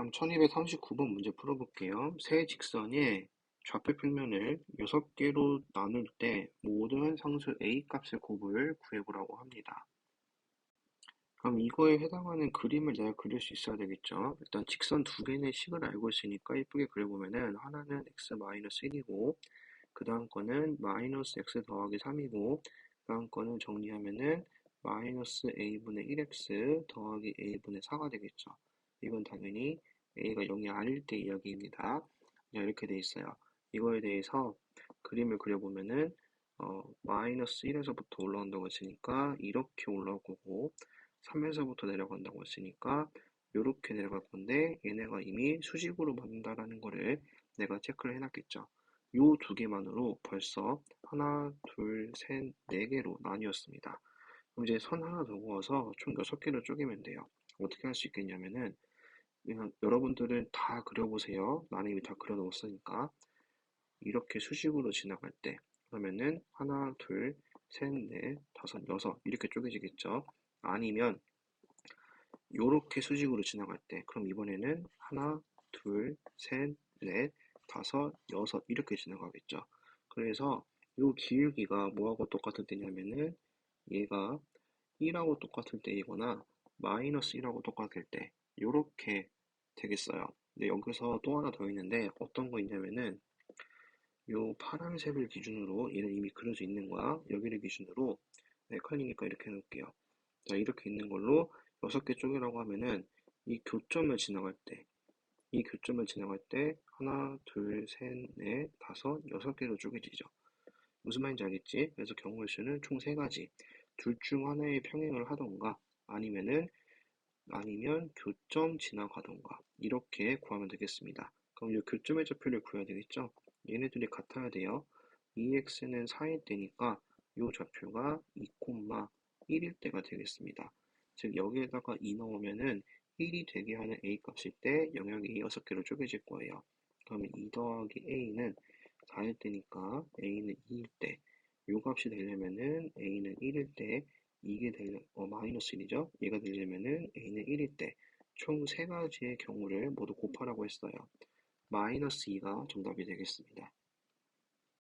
다음 1239번 문제 풀어볼게요. 세 직선의 좌표 평면을 6개로 나눌 때 모든 상수 a 값의 곱을 구해보라고 합니다. 그럼 이거에 해당하는 그림을 내가 그릴 수 있어야 되겠죠. 일단 직선 두 개의 식을 알고 있으니까 예쁘게 그려보면은 하나는 x-1이고 그 다음 거는 마이너스 x 더하기 3이고 그 다음 거는 정리하면은 마이너스 a분의 1x 더하기 a분의 4가 되겠죠. 이건 당연히 a가 0이 아닐 때 이야기입니다. 이렇게 돼 있어요. 이거에 대해서 그림을 그려보면은 어, 마이너스 1에서부터 올라온다고 했으니까 이렇게 올라올 거고 3에서부터 내려간다고 했으니까 이렇게 내려갈 건데 얘네가 이미 수직으로 맞는다라는 거를 내가 체크를 해놨겠죠. 요 두 개만으로 벌써 하나, 둘, 셋, 네 개로 나뉘었습니다. 이제 선 하나 더 그어서 총 6개로 쪼개면 돼요. 어떻게 할 수 있겠냐면은 여러분들은 다 그려보세요. 나는 이미 다 그려놓았으니까 이렇게 수식으로 지나갈 때 그러면은 하나, 둘, 셋, 넷, 다섯, 여섯 이렇게 쪼개지겠죠. 아니면 요렇게 수직으로 지나갈 때 그럼 이번에는 하나, 둘, 셋, 넷, 다섯, 여섯 이렇게 지나가겠죠. 그래서 요 기울기가 뭐하고 똑같을 때냐면은 얘가 1하고 똑같을 때이거나 마이너스 1하고 똑같을 때 요렇게 되겠어요. 근데 여기서 또 하나 더 있는데 어떤 거 있냐면은 요 파란색을 기준으로 얘는 이미 그려져 있는 거야. 여기를 기준으로 네, 헷갈리니까 이렇게 해놓을게요. 자 이렇게 있는 걸로 여섯 개 쪼개라고 하면은 이 교점을 지나갈 때 이 교점을 지나갈 때 하나, 둘, 셋, 넷, 다섯, 여섯 개로 쪼개지죠. 무슨 말인지 알겠지? 그래서 경우의 수는 총세 가지. 둘 중 하나의 평행을 하던가 아니면은 아니면 교점 지나가던가 이렇게 구하면 되겠습니다. 그럼 이 교점의 좌표를 구해야 되겠죠? 얘네들이 같아야 돼요. 2x는 4일 때니까 이 좌표가 2,1일 때가 되겠습니다. 즉 여기에다가 2 넣으면은 1이 되게 하는 a 값일 때 영역이 6개로 쪼개질 거예요. 그러면 2 더하기 a는 4일 때니까 a는 2일 때, 요 값이 되려면은 a는 1일 때 이게 되려, 어, 마이너스 1이죠? 얘가 되려면은 a는 1일 때, 총 세 가지의 경우를 모두 곱하라고 했어요. 마이너스 2가 정답이 되겠습니다.